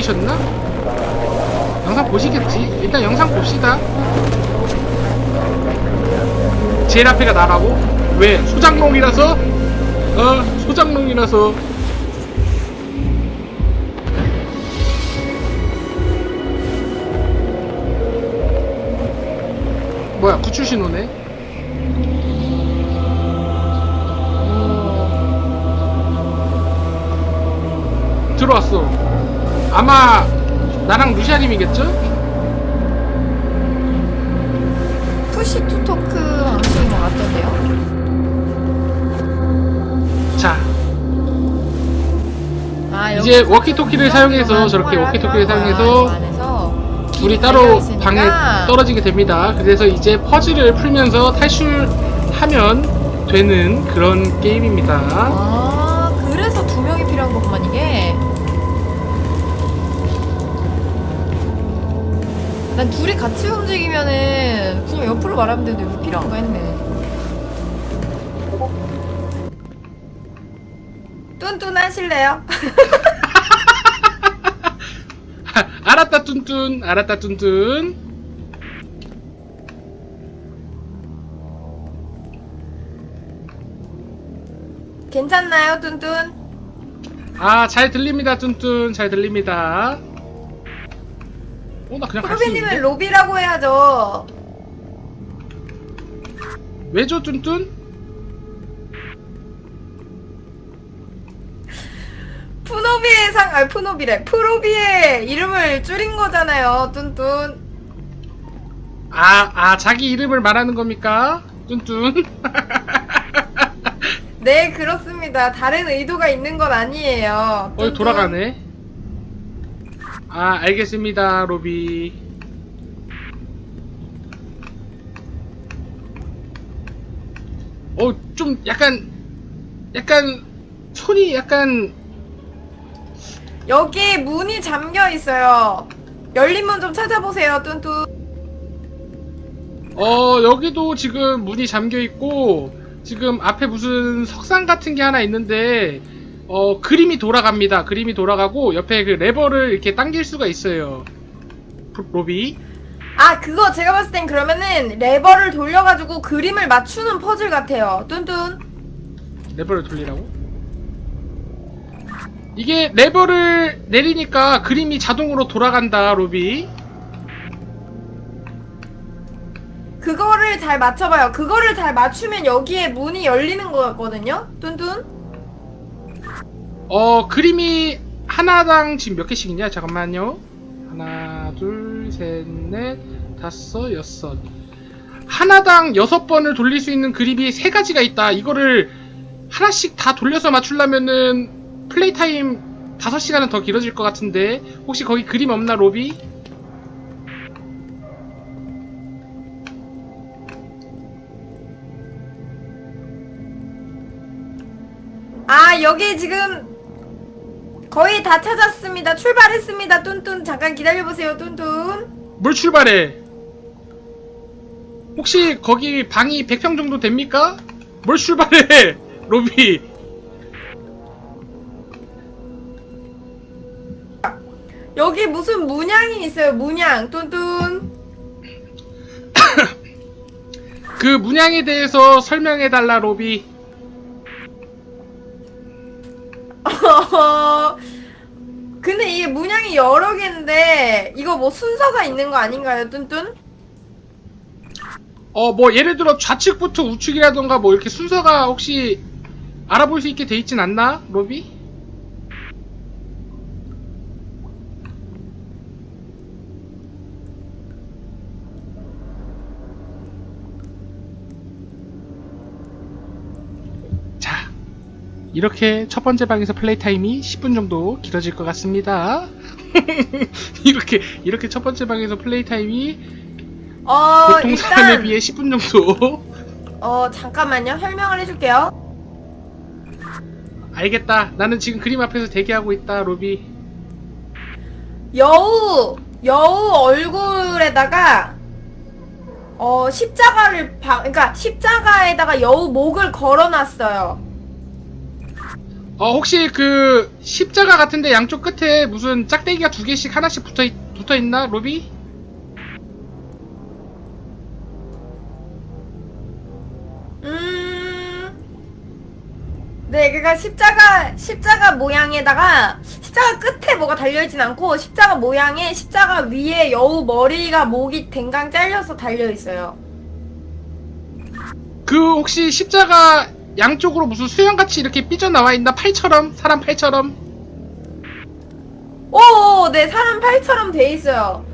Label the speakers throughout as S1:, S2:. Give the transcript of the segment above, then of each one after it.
S1: 루시아님 영상 보시겠지? 일단 영상 봅시다. 제일 앞에가 나라고? 왜? 소장농이라서? 어, 소장농이라서. 뭐야, 구출 신호네? 들어왔어. 아마 나랑 루시아님이겠죠?
S2: 푸시 투 토크 방식인 것 같던데요.
S1: 자,
S2: 아,
S1: 이제 워키토키를
S2: 좀
S1: 사용해서
S2: 유명한
S1: 저렇게 워키토키를 사용해서
S2: 이 안에서.
S1: 둘이 따로. 방에 떨어지게 됩니다. 그래서 이제 퍼즐을 풀면서 탈출하면 되는 그런 게임입니다.
S2: 난 둘이 같이 움직이면은 그냥 옆으로 말하면 되는데 왜 필요한 거 했네. 뚠뚠 하실래요?
S1: 알았다 뚠뚠, 알았다 뚠뚠.
S2: 괜찮나요, 뚠뚠?
S1: 아, 잘 들립니다 뚠뚠, 잘 들립니다. 어, 나 그냥 갈수
S2: 프로비님은
S1: 있는데?
S2: 로비라고 해야죠.
S1: 왜죠 뚠뚠?
S2: 푸노비의 상, 아 푸노비래. 프로비의 이름을 줄인 거잖아요, 뚠뚠.
S1: 아, 아, 자기 이름을 말하는 겁니까? 뚠뚠.
S2: 네, 그렇습니다. 다른 의도가 있는 건 아니에요.
S1: 어,
S2: 뚠뚠.
S1: 돌아가네. 아, 알겠습니다, 로비. 어, 좀 약간, 약간, 손이 약간,
S2: 여기 문이 잠겨 있어요. 열린 문 좀 찾아보세요, 뚠뚠.
S1: 어, 여기도 지금 문이 잠겨 있고, 지금 앞에 무슨 석상 같은 게 하나 있는데, 어, 그림이 돌아갑니다. 그림이 돌아가고, 옆에 그 레버를 이렇게 당길 수가 있어요. 로- 로비.
S2: 아, 그거 제가 봤을 땐 그러면은 레버를 돌려가지고 그림을 맞추는 퍼즐 같아요. 뚠뚠.
S1: 레버를 돌리라고? 이게 레버를 내리니까 그림이 자동으로 돌아간다, 로비.
S2: 그거를 잘 맞춰봐요. 그거를 잘 맞추면 여기에 문이 열리는 거 같거든요? 뚠뚠.
S1: 어, 그림이 하나당 지금 몇 개씩 있냐? 잠깐만요. 하나, 둘, 셋, 넷, 다섯, 여섯. 하나당 여섯 번을 돌릴 수 있는 그림이 세 가지가 있다. 이거를 하나씩 다 돌려서 맞추려면은 플레이 타임 다섯 시간은 더 길어질 것 같은데 혹시 거기 그림 없나, 로비?
S2: 아, 여기 지금 거의 다 찾았습니다. 출발했습니다. 뚠뚠. 잠깐 기다려보세요, 뚠뚠.
S1: 뭘 출발해? 혹시 거기 방이 100평 정도 됩니까? 뭘 출발해? 로비.
S2: 여기 무슨 문양이 있어요, 문양. 뚠뚠.
S1: 그 문양에 대해서 설명해 달라 로비.
S2: 근데 이게 문양이 여러 개인데 이거 뭐 순서가 있는 거 아닌가요, 뚠뚠?
S1: 어 뭐 예를 들어 좌측부터 우측이라던가 뭐 이렇게 순서가 혹시 알아볼 수 있게 돼 있진 않나 로비? 이렇게 첫 번째 방에서 플레이 타임이 10분 정도 길어질 것 같습니다. 이렇게 이렇게 첫 번째 방에서 플레이 타임이
S2: 어,
S1: 보통 사람에
S2: 일단
S1: 비해 10분 정도.
S2: 어, 잠깐만요. 설명을 해줄게요.
S1: 알겠다. 나는 지금 그림 앞에서 대기하고 있다, 로비.
S2: 여우 여우 얼굴에다가 어 십자가를 바, 그러니까 십자가에다가 여우 목을 걸어놨어요.
S1: 어, 혹시 그 십자가 같은데 양쪽 끝에 무슨 짝대기가 두 개씩 하나씩 붙어, 있, 붙어 있나, 로비?
S2: 음. 네, 그러니까 십자가 십자가 모양에다가 십자가 끝에 뭐가 달려 있진 않고 십자가 모양에 십자가 위에 여우 머리가 목이 댕강 잘려서 달려 있어요.
S1: 그 혹시 십자가 양쪽으로 무슨 수영같이 이렇게 삐져나와 있나? 팔처럼? 사람 팔처럼?
S2: 오, 네, 사람 팔처럼 돼 있어요.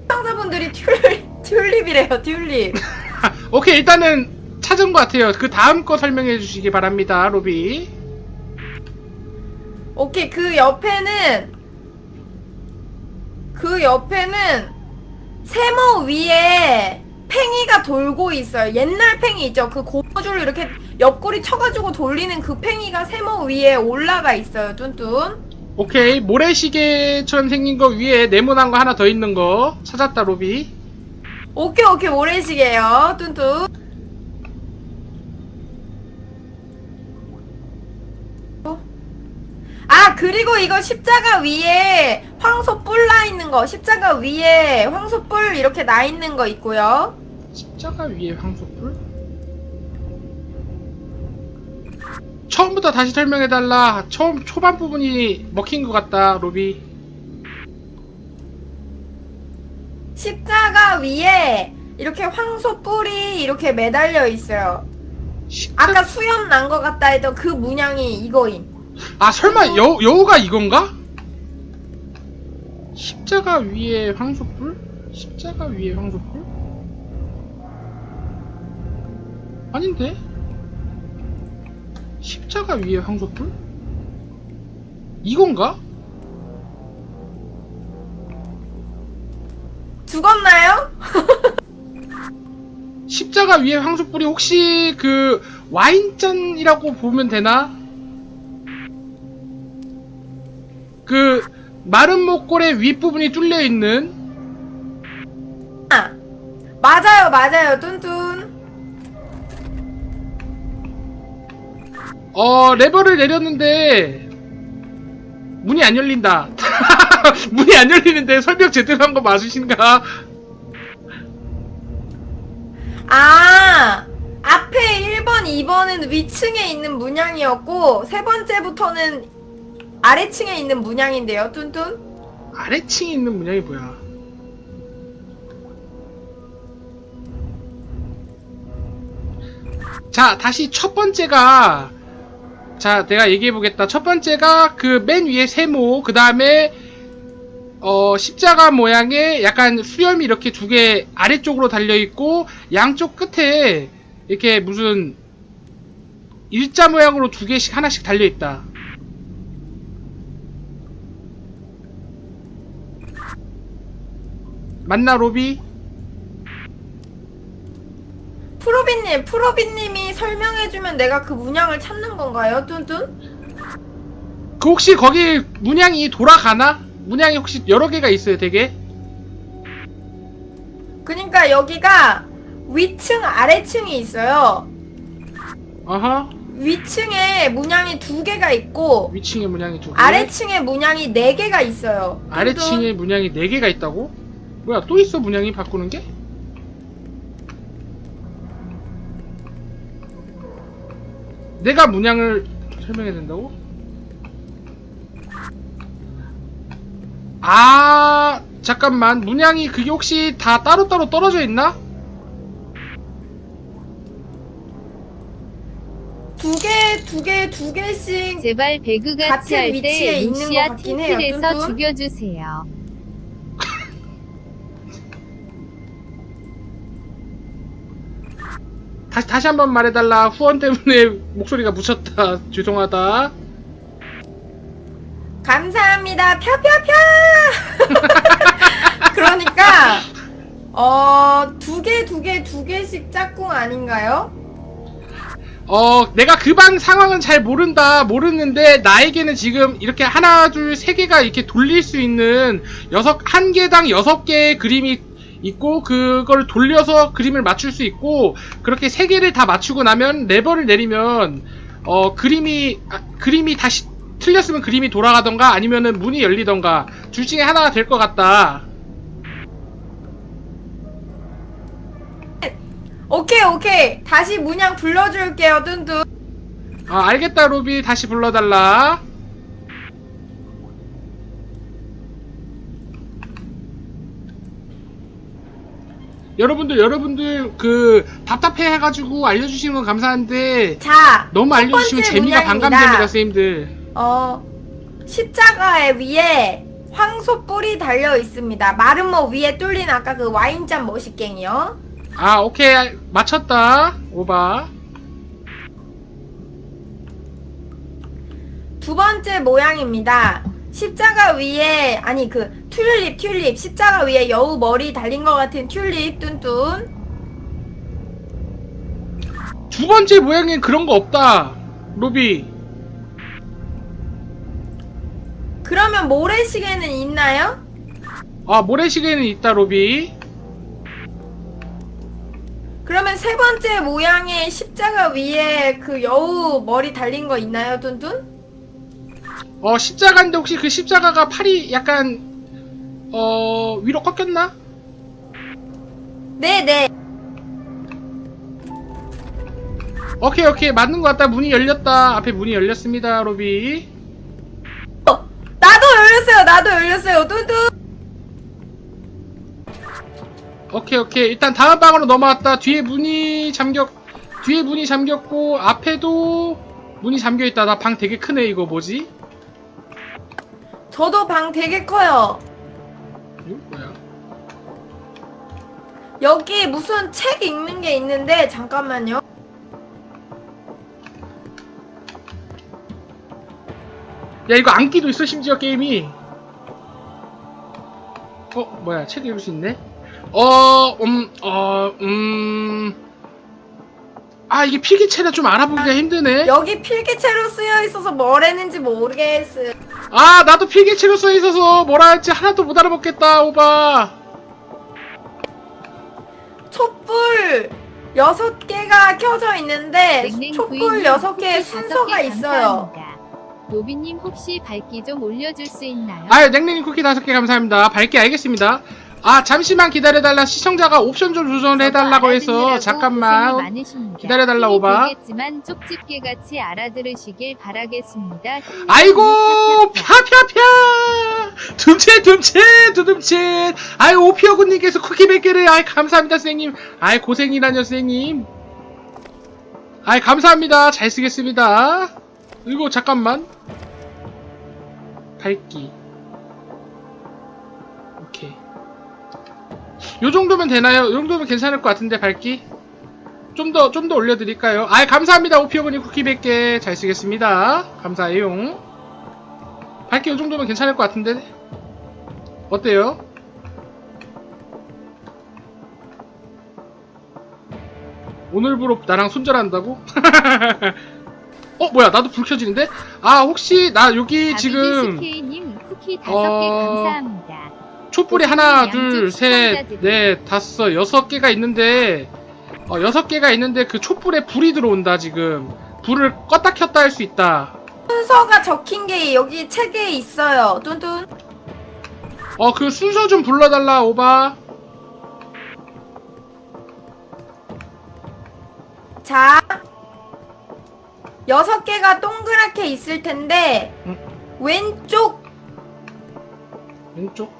S2: 시청자분들이 튤립, 튤립이래요, 튤립.
S1: 오케이, 일단은 찾은 것 같아요. 그 다음 거 설명해 주시기 바랍니다, 로비.
S2: 오케이, 그 옆에는, 그 옆에는 세모 위에 팽이가 돌고 있어요. 옛날 팽이 있죠? 그 고무줄로 이렇게 옆구리 쳐가지고 돌리는 그 팽이가 세모 위에 올라가 있어요, 뚠뚠.
S1: 오케이, 모래시계처럼 생긴 거 위에 네모난 거 하나 더 있는 거 찾았다, 로비.
S2: 오케이, 오케이, 모래시계요, 뚠뚠. 어? 아, 그리고 이거 십자가 위에 황소 뿔 나 있는 거, 십자가 위에 황소 뿔 이렇게 나 있는 거 있고요.
S1: 십자가 위에 황소불? 처음부터 다시 설명해달라. 처음, 초반 부분이 먹힌 것 같다, 로비.
S2: 십자가 위에 이렇게 황소 뿔이 이렇게 매달려 있어요.
S1: 십자...
S2: 아까 수염 난 것 같다 했던 그 문양이 이거임.
S1: 아, 설마 여, 여우가 이건가? 십자가 위에 황소불? 십자가 위에 황소불? 아닌데? 십자가 위에 황소불? 이건가?
S2: 죽었나요?
S1: 십자가 위에 황소불이 혹시 그 와인잔이라고 보면 되나? 그 마른 목골의 윗부분이 뚫려 있는
S2: 아, 맞아요, 맞아요, 뚠뚠.
S1: 어 레버를 내렸는데 문이 안 열린다. 문이 안 열리는데 설명 제대로 한 거 맞으신가?
S2: 아, 앞에 1번, 2번은 위층에 있는 문양이었고, 세 번째부터는 아래층에 있는 문양인데요, 뚠뚠.
S1: 아래층에 있는 문양이 뭐야? 자, 다시 첫 번째가 자, 내가 얘기해 보겠다. 첫 번째가 그 맨 위에 세모, 그 다음에 어, 십자가 모양의 약간 수염이 이렇게 두 개 아래쪽으로 달려 있고 양쪽 끝에 이렇게 무슨 일자 모양으로 두 개씩 하나씩 달려 있다. 맞나 로비?
S2: 프로비님, 프로비님이 설명해주면 내가 그 문양을 찾는 건가요, 뚠뚠?
S1: 그 혹시 거기 문양이 돌아가나? 문양이 혹시 여러 개가 있어요, 되게?
S2: 그니까 여기가 위층, 아래층이 있어요.
S1: 어허.
S2: 위층에 문양이 두 개가 있고,
S1: 위층에 문양이 두 개.
S2: 아래층에 문양이 네 개가 있어요. 뚠뚠.
S1: 아래층에 문양이 네 개가 있다고? 뭐야, 또 있어 문양이 바꾸는 게? 내가 문양을 설명해야 된다고? 아, 잠깐만. 문양이 그게 혹시 다 따로따로 떨어져 있나?
S2: 두 개, 두 개, 두 개씩
S3: 제발 배그 같이
S2: 같은
S3: 할
S2: 위치에
S3: 때
S2: 있는 것
S3: 루시아
S2: 같긴 해요,
S3: 팀플에서
S2: 뚠뚠.
S3: 죽여주세요.
S1: 다시, 다시 한번 말해달라. 후원 때문에 목소리가 묻혔다. 죄송하다.
S2: 감사합니다. 펴펴펴! 그러니까, 어, 두 개, 두 개, 두 개씩 짝꿍 아닌가요?
S1: 어, 내가 그 방 상황은 잘 모른다, 모르는데, 나에게는 지금 이렇게 하나, 둘, 세 개가 이렇게 돌릴 수 있는 여섯, 한 개당 여섯 개의 그림이 있고, 그걸 돌려서 그림을 맞출 수 있고, 그렇게 세 개를 다 맞추고 나면, 레버를 내리면, 어 그림이 아, 그림이 다시 틀렸으면 그림이 돌아가던가 아니면은 문이 열리던가 둘 중에 하나가 될 것 같다.
S2: 오케이 오케이 다시 문양 불러줄게요 뚠뚠
S1: 아 알겠다 로비 다시 불러달라. 여러분들 여러분들 그 답답해 해가지고 알려주시는 건 감사한데
S2: 자
S1: 너무 알려주시면
S2: 번째
S1: 재미가
S2: 문양입니다.
S1: 반감됩니다 선생님들.
S2: 어, 십자가의 위에 황소 뿔이 달려 있습니다. 마름모 위에 뚫린 아까 그 와인잔 머시갱이요.
S1: 아 오케이 맞췄다 오바.
S2: 두 번째 모양입니다. 십자가 위에 아니 그 튤립 튤립 십자가 위에 여우 머리 달린 것 같은 튤립 뚠뚠.
S1: 두 번째 모양엔 그런 거 없다 로비.
S2: 그러면 모래시계는 있나요?
S1: 아 모래시계는 있다 로비.
S2: 그러면 세 번째 모양의 십자가 위에 그 여우 머리 달린 거 있나요, 뚠뚠?
S1: 어 십자가인데 혹시 그 십자가가 팔이 약간 어 위로 꺾였나?
S2: 네네.
S1: 오케이 오케이 맞는 것 같다 문이 열렸다 앞에 문이 열렸습니다 로비
S2: 어, 나도 열렸어요, 나도 열렸어요, 뚠뚠.
S1: 오케이 오케이 일단 다음 방으로 넘어왔다 뒤에 문이 잠겼 뒤에 문이 잠겼고 앞에도 문이 잠겨있다 나 방 되게 크네 이거 뭐지?
S2: 저도 방 되게 커요.
S1: 이거 뭐야?
S2: 여기 무슨 책 읽는 게 있는데 잠깐만요.
S1: 야 이거 안기도 있어 심지어 게임이 어 뭐야 책 읽을 수 있네 어음어음아 이게 필기체라 좀 알아보기가 힘드네
S2: 여기 필기체로 쓰여 있어서 뭘 했는지 모르겠어요.
S1: 아 나도 필기체로 써 있어서 뭐라 할지 하나도 못 알아먹겠다 오바
S2: 촛불 여섯 개가 켜져 있는데 촛불
S3: 부인님
S2: 여섯 개의
S3: 쿠키 다섯
S2: 순서가
S3: 개
S2: 있어요.
S3: 감사합니다. 노비님 혹시 밝기 좀 올려줄 수 있나요?
S1: 아유 냉랭이 쿠키 다섯 개 감사합니다 밝게 알겠습니다 아 잠시만 기다려달라. 시청자가 옵션 좀 조정해달라고 해서 잠깐만. 기다려달라, 오바.
S3: 들겠지만 쪽집게 같이 알아들으시길 바라겠습니다.
S1: 아이고
S3: 펴펴펴.
S1: 펴펴펴. 둠칫 둠칫 두둠칫 아이 오피어군님께서 쿠키 100개를. 아이 감사합니다 선생님. 아이 고생이라뇨 선생님. 아이 감사합니다. 잘 쓰겠습니다. 이거 잠깐만. 밝기 요 정도면 되나요? 요 정도면 괜찮을 것 같은데 밝기 좀 더 좀 더 올려드릴까요? 아이 감사합니다 오피어군님 쿠키 100개 잘 쓰겠습니다 감사해요 밝기 이 정도면 괜찮을 것 같은데 어때요? 오늘부로 나랑 손절한다고? 어 뭐야 나도 불 켜지는데? 아 혹시 나 여기 지금
S3: SK님 쿠키 다섯 개
S1: 어,
S3: 감사합니다.
S1: 촛불이 하나
S3: 양쪽
S1: 둘셋넷
S3: 시청자들이.
S1: 다섯 여섯 개가 있는데 어 여섯 개가 있는데 그 촛불에 불이 들어온다 지금 불을 껐다 켰다 할 수 있다
S2: 순서가 적힌 게 여기 책에 있어요. 뚠뚠.
S1: 어 그 순서 좀 불러달라 오바
S2: 자, 여섯 개가 동그랗게 있을 텐데
S1: 응.
S2: 왼쪽
S1: 왼쪽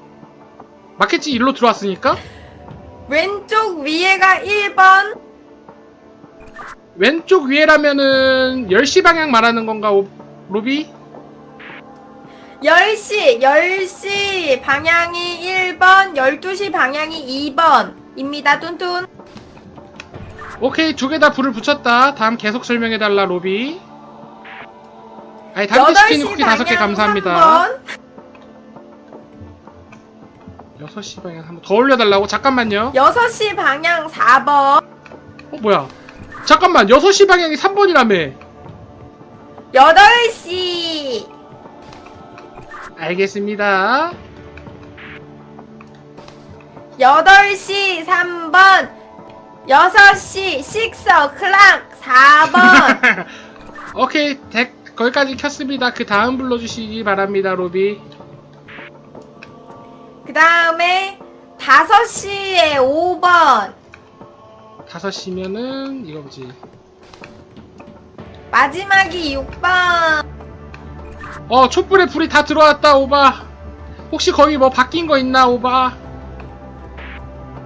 S1: 맞겠지 일로 들어왔으니까
S2: 왼쪽 위에가 1번,
S1: 왼쪽 위에라면은 10시 방향 말하는 건가 오, 로비?
S2: 10시, 10시 방향이 1번, 12시 방향이 2번입니다. 뚠뚠.
S1: 오케이 두 개 다 불을 붙였다 다음 계속 설명해달라 로비 아니 다른
S2: 8시
S1: 스키니 쿠키 다섯 개
S2: 방향
S1: 감사합니다
S2: 3번,
S1: 6시 방향 한번 더 올려달라고? 잠깐만요.
S2: 6시 방향 4번,
S1: 어 뭐야? 잠깐만 6시 방향이 3번이라며.
S2: 8시,
S1: 알겠습니다.
S2: 8시 3번, 6시 6 o'clock 4번,
S1: 오케이 덱 거기까지 켰습니다. 그 다음 불러주시기 바랍니다 로비
S2: 그 다음에 5시에 5번.
S1: 5시면은 이거 뭐지?
S2: 마지막이 6번.
S1: 어 촛불에 불이 다 들어왔다 오바. 혹시 거기 뭐 바뀐 거 있나 오바?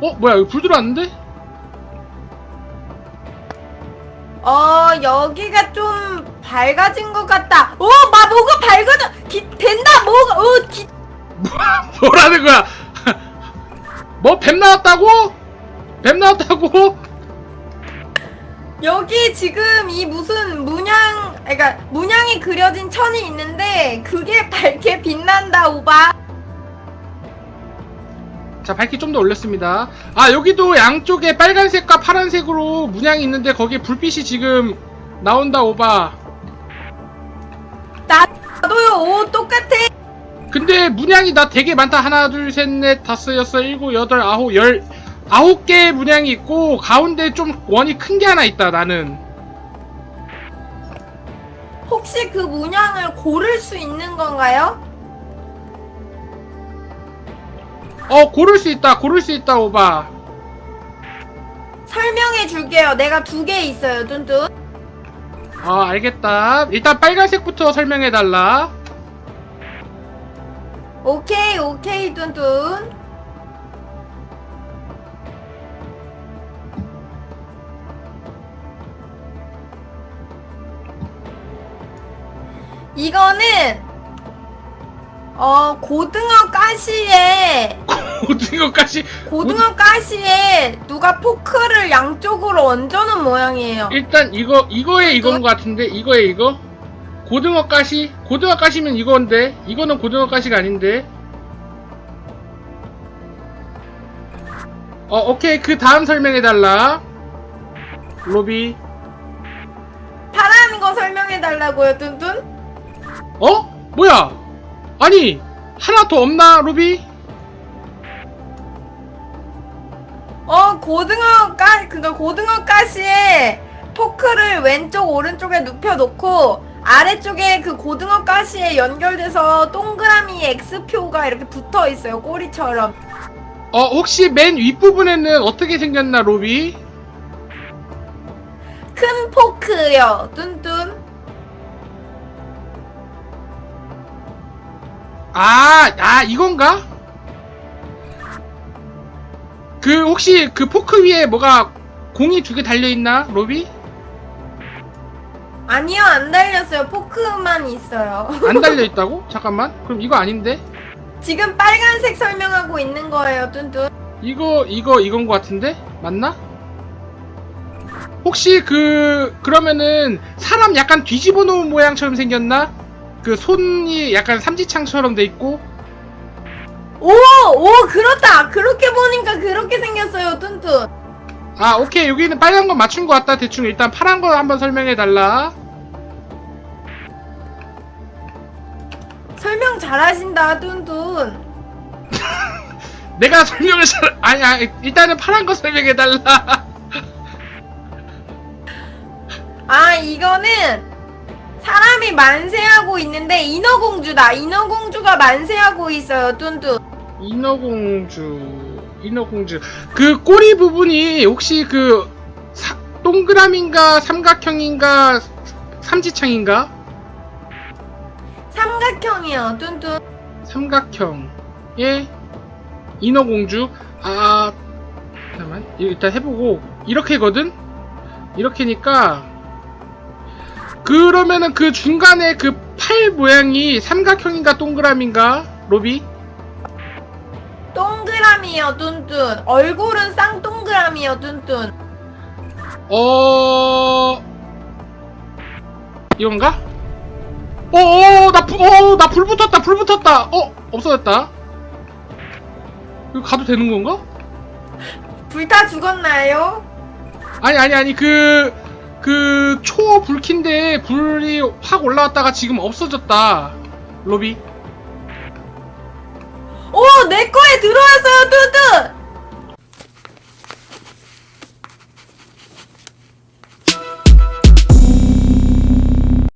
S1: 어 뭐야 여기 불 들어왔는데?
S2: 어 여기가 좀 밝아진 것 같다. 어마 뭐가 밝아져? 기, 된다 뭐가 어 기,
S1: 뱀 나왔다고? 뱀 나왔다고?
S2: 여기 지금 이 무슨 문양 그러니까 문양이 그려진 천이 있는데 그게 밝게 빛난다 오바
S1: 자 밝기 좀 더 올렸습니다 아 여기도 양쪽에 빨간색과 파란색으로 문양이 있는데 거기에 불빛이 지금 나온다 오바
S2: 나도요 오 똑같아
S1: 근데 문양이 나 되게 많다. 하나 둘 셋 넷 다섯 여섯 일곱 여덟 아홉 열 아홉 개의 문양이 있고 가운데 좀 원이 큰 게 하나 있다 나는.
S2: 혹시 그 문양을 고를 수 있는 건가요?
S1: 어 고를 수 있다. 고를 수 있다 오바.
S2: 설명해 줄게요. 내가 두 개 있어요 뚠뚠
S1: 아 알겠다. 일단 빨간색부터 설명해 달라
S2: 오케이 오케이 뚠뚠 이거는 어 고등어 가시에
S1: 오징어까지
S2: 고등어 가시에 누가 포크를 양쪽으로 얹어놓은 모양이에요.
S1: 일단 이거 이거에 이건 것 같은데 이거에 이거 고등어 가시? 고등어 가시면 이건데 이거는 고등어 가시가 아닌데. 어 오케이. 그 다음 설명해 달라. 로비.
S2: 파란 거 설명해 달라고요, 뚠뚠?
S1: 어? 뭐야? 아니 하나 더 없나 로비?
S2: 어, 고등어 가, 그니까 고등어 가시에 포크를 왼쪽, 오른쪽에 눕혀놓고 아래쪽에 그 고등어 가시에 연결돼서 동그라미 X표가 이렇게 붙어 있어요, 꼬리처럼.
S1: 어 혹시 맨 윗부분에는 어떻게 생겼나 로비
S2: 큰 포크요, 뚠뚠.
S1: 아, 아, 이건가? 그, 혹시 그 포크 위에 뭐가 공이 두 개 달려 있나, 로비?
S2: 아니요, 안 달렸어요. 포크만 있어요.
S1: 안 달려 있다고? 잠깐만. 그럼 이거 아닌데?
S2: 지금 빨간색 설명하고 있는 거예요, 뚠뚠.
S1: 이거, 이거, 이건 것 같은데? 맞나? 혹시 그, 그러면은, 사람 약간 뒤집어 놓은 모양처럼 생겼나? 그 손이 약간 삼지창처럼 돼 있고?
S2: 오! 오, 그렇다! 그렇게 보니까 그렇게 생겼어요, 뚠뚠.
S1: 아, 오케이. 여기는 빨간 거 맞춘 것 같다. 대충 일단 파란 거 한번 설명해 달라.
S2: 설명 잘하신다, 뚠뚠.
S1: 내가 설명을 잘, 아니, 아니, 일단은 파란 거 설명해 달라.
S2: 아, 이거는 사람이 만세하고 있는데 인어공주다. 인어공주가 만세하고 있어요, 뚠뚠.
S1: 인어공주, 인어공주. 그 꼬리 부분이 혹시 그 사- 동그라미인가 삼각형인가 삼지창인가?
S2: 삼각형이요, 뚠뚠.
S1: 삼각형의 인어공주. 아, 잠깐만. 일단 해보고 이렇게거든. 이렇게니까 그러면은 그 중간에 그 팔 모양이 삼각형인가 동그라미인가? 로비?
S2: 동그라미요, 뚠뚠. 얼굴은 쌍동그라미요, 뚠뚠.
S1: 어 이건가? 어어 나불어나 불 붙었다 불 붙었다 어 없어졌다 이거 가도 되는 건가?
S2: 불타 죽었나요?
S1: 아니 아니 아니 그 그 초 불킨데 불이 확 올라왔다가 지금 없어졌다 로비
S2: 오, 내 거에 들어왔어요, 뚠뚠!